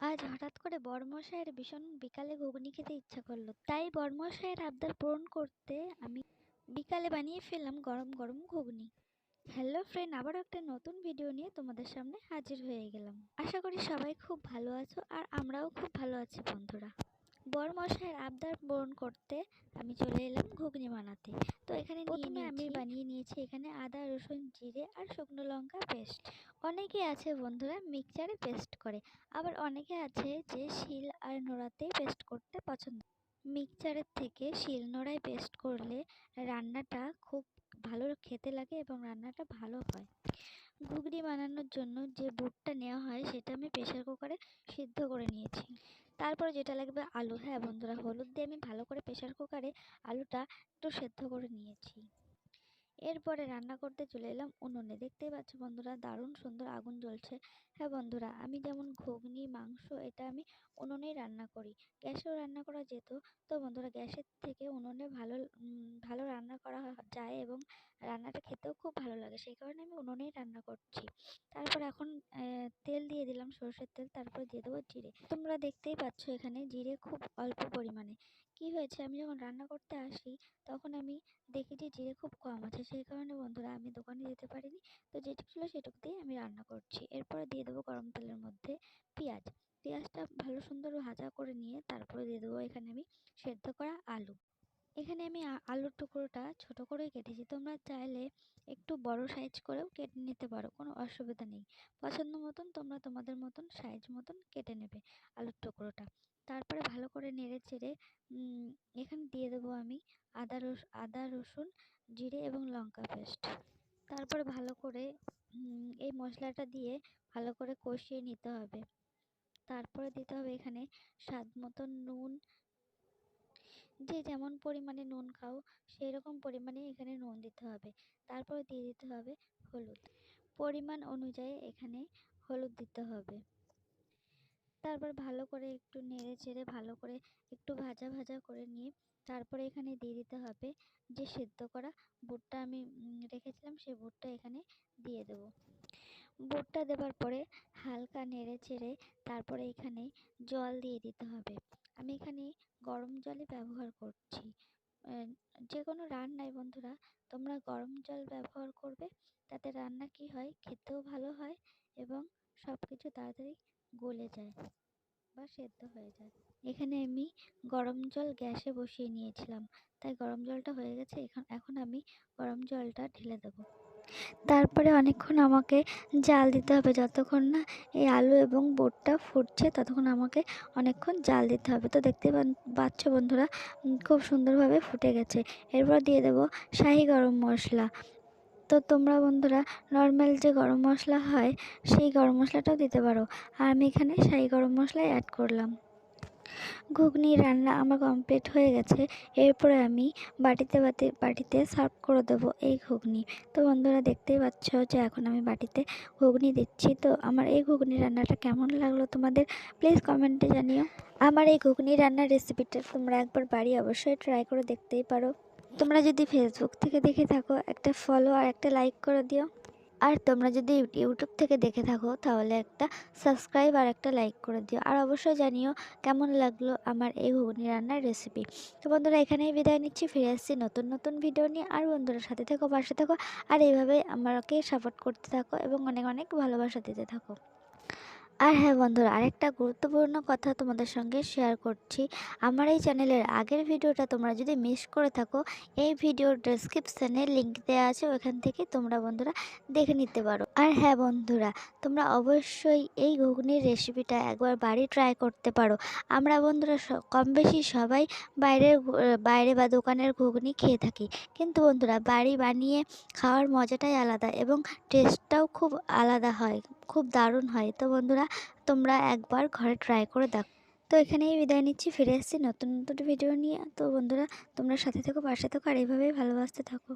আজ হঠাৎ করে বর্মশায়ের ভীষণ বিকালে ঘুগনি খেতে ইচ্ছা করল। তাই বড়মশাইয়ের আবদার পূরণ করতে আমি বিকালে বানিয়ে ফেললাম গরম গরম ঘুগনি। হ্যালো ফ্রেন্ড, আবারও একটা নতুন ভিডিও নিয়ে তোমাদের সামনে হাজির হয়ে গেলাম। আশা করি সবাই খুব ভালো আছো আর আমরাও খুব ভালো আছি বন্ধুরা। বড় মশাইয়ের আবদার পূরণ করতে আমি চলে এলাম ঘুগনি বানাতে। তো এখানে প্রথমে আমি বানিয়ে নিয়েছি এখানে আদা রসুন জিরে আর শুকনো লঙ্কা পেস্ট। অনেকে আছে বন্ধুরা মিক্সচারে পেস্ট করে আবার অনেকে আছে যে শিল আর নোড়াতেই পেস্ট করতে পছন্দ মিক্সচারের থেকে শিল নোড়ায় পেস্ট করলে রান্নাটা খুব ভালো খেতে লাগে এবং রান্নাটা ভালো হয়। ঘুগনি বানানোর জন্য যে বুটটা নেওয়া হয় সেটা আমি প্রেশার কুকারে সিদ্ধ করে তারপরে যেটা লাগবে আলু। হ্যাঁ বন্ধুরা, হলুদ দিয়ে আমি ভালো করে প্রেশার কুকারে আলুটা একটু সেদ্ধ করে নিয়েছি। এরপরে রান্না করতে চলে এলাম উনুনে। দেখতেই পাচ্ছ বন্ধুরা, দারুণ সুন্দর আগুন জ্বলছে। হ্যাঁ বন্ধুরা, আমি যেমন ঘুগনি, মাংস, এটা আমি উনুনেই রান্না করি। গ্যাসেও রান্না করা যেত। তো বন্ধুরা, গ্যাসের থেকে উনুনে ভালো ভালো রান্না করা যায় এবং রান্নাটা খেতেও খুব ভালো লাগে। সেই কারণে আমি উনুনেই রান্না করছি। তারপর এখন তেল দিয়ে দিলাম সর্ষের তেল, তারপর দিয়ে দেবো জিরে। তোমরা দেখতেই পাচ্ছ এখানে জিরে খুব অল্প পরিমাণে। কি হয়েছে? আমি যখন রান্না করতে আসি, তখন আমি দেখি যে জিরে খুব কম আছে। সেই কারণে বন্ধুরা, আমি দোকানে যেতে পারিনি। তো যেটুকু ছিল সেটুকু দিয়ে আমি রান্না করছি। এরপরে দিয়ে দেবো গরম তেলের মধ্যে পেঁয়াজ। পেঁয়াজটা ভালো সুন্দর ভাজা করে নিয়ে তারপরে দিয়ে দেবো এখানে আমি সেদ্ধ করা আলু। এখানে আমি আলুর টুকরোটা ছোট করেই কেটেছি। তোমরা চাইলে একটু বড় সাইজ করেও কেটে নিতে পারো, কোনো অসুবিধা নেই। পছন্দ মতন তোমরা তোমাদের মতন সাইজ মতন কেটে নেবে আলুর টুকরোটা। তারপরে ভালো করে নেড়ে চেড়ে এখানে দিয়ে দেবো আমি আদা রস, আদা, রসুন, জিরে এবং লঙ্কা পেস্ট তারপরে ভালো করে এই মশলাটা দিয়ে ভালো করে কষিয়ে নিতে হবে। তারপরে দিতে হবে এখানে স্বাদ মতন নুন যে যেমন পরিমাণে নুন খাও সেই রকম পরিমাণে এখানে নুন দিতে হবে। তারপরে দিয়ে দিতে হবে হলুদ। পরিমাণ অনুযায়ী এখানে হলুদ দিতে হবে। তারপর ভালো করে একটু নেড়ে চেড়ে ভালো করে একটু ভাজা ভাজা করে নিয়ে তারপরে এখানে দিয়ে দিতে হবে যে সেদ্ধ করা বুটটা আমি রেখেছিলাম সেই বুটটা এখানে দিয়ে দেব। বুটটা দেওয়ার পরে হালকা নেড়ে চেড়ে তারপরে এখানে জল দিয়ে দিতে হবে। আমি এখানে গরম জলই ব্যবহার করছি। যে কোনো রান্নায় বন্ধুরা, তোমরা গরম জল ব্যবহার করবে, তাতে রান্না কি হয়? খেতেও ভালো হয় এবং সব কিছু তাড়াতাড়ি গলে যায় বা সেদ্ধ হয়ে যায়। এখানে আমি গরম জল গ্যাসে বসিয়ে নিয়েছিলাম। তাই গরম জলটা হয়ে গেছে। এখন এখন আমি গরম জলটা ঢেলে দেবো। তারপরে অনেকক্ষণ আমাকে জাল দিতে হবে। যতক্ষণ না এই আলু এবং বোটটা ফুটছে, ততক্ষণ আমাকে অনেকক্ষণ জাল দিতে হবে। তো দেখতে পাচ্ছ বন্ধুরা খুব সুন্দরভাবে ফুটে গেছে। এরপর দিয়ে দেবো শাহি গরম মশলা। তো তোমরা বন্ধুরা, নর্মাল যে গরম মশলা হয়, সেই গরম মশলাটাও দিতে পারো। আর আমি এখানে শাহি গরম মশলাই অ্যাড করলাম। ঘুগনি রান্না আমার কমপ্লিট হয়ে গেছে। এরপরে আমি বাটিতে বাটি, বাটিতে সার্ভ করে দেবো এই ঘুগনি। তো বন্ধুরা দেখতেই পাচ্ছ যে এখন আমি বাটিতে ঘুগনি দিচ্ছি। তো আমার এই ঘুগনি রান্নাটা কেমন লাগল তোমাদের প্লিজ কমেন্টে জানিও। আমার এই ঘুগনি রান্নার রেসিপিটা তোমরা একবার বাড়ি অবশ্যই ট্রাই করে দেখতেই পারো। তোমরা যদি ফেসবুক থেকে দেখে থাকো, একটা ফলো আর একটা লাইক করে দিও। আর তোমরা যদি ইউটিউব থেকে দেখে থাকো, তাহলে একটা সাবস্ক্রাইব আর একটা লাইক করে দিও। আর অবশ্যই জানিও কেমন লাগল আমার এই ঘুগনি রান্নার রেসিপি তো বন্ধুরা, এখানেই বিদায় নিচ্ছি। ফিরে আসছি নতুন নতুন ভিডিও নিয়ে। আর বন্ধুরা, সাথে থেকো, পাশে থাকো। আর এইভাবে আমাকে সাপোর্ট করতে থাকো এবং অনেক অনেক ভালোবাসা দিতে থাকো। আর হ্যাঁ বন্ধুরা, আরেকটা গুরুত্বপূর্ণ কথা তোমাদের সঙ্গে শেয়ার করছি। আমার এই চ্যানেলের আগের ভিডিওটা তোমরা যদি মিস করে থাকো, এই ভিডিওর ডেসক্রিপশানে লিঙ্ক দেওয়া আছে, ওখান থেকে তোমরা বন্ধুরা দেখে নিতে পারো। আর হ্যাঁ বন্ধুরা, তোমরা অবশ্যই এই ঘুগনির রেসিপিটা একবার বাড়ি ট্রাই করতে পারো। আমরা বন্ধুরা কম বেশি সবাই বাইরের বাইরে বা দোকানের ঘুগনি খেয়ে থাকি। কিন্তু বন্ধুরা, বাড়ি বানিয়ে খাওয়ার মজাটাই আলাদা এবং টেস্টটাও খুব আলাদা হয়। খুব দারুণ হয়। তো বন্ধুরা, তোমরা একবার ঘরে ট্রাই করে দেখো। তো এখানেই বিদায় নিচ্ছি, ফিরে আসছি নতুন নতুন ভিডিও নিয়ে। তো বন্ধুরা, তোমরা সাথে থেকো, পাশে থাকো, আর এইভাবেই ভালোবাসতে থাকো।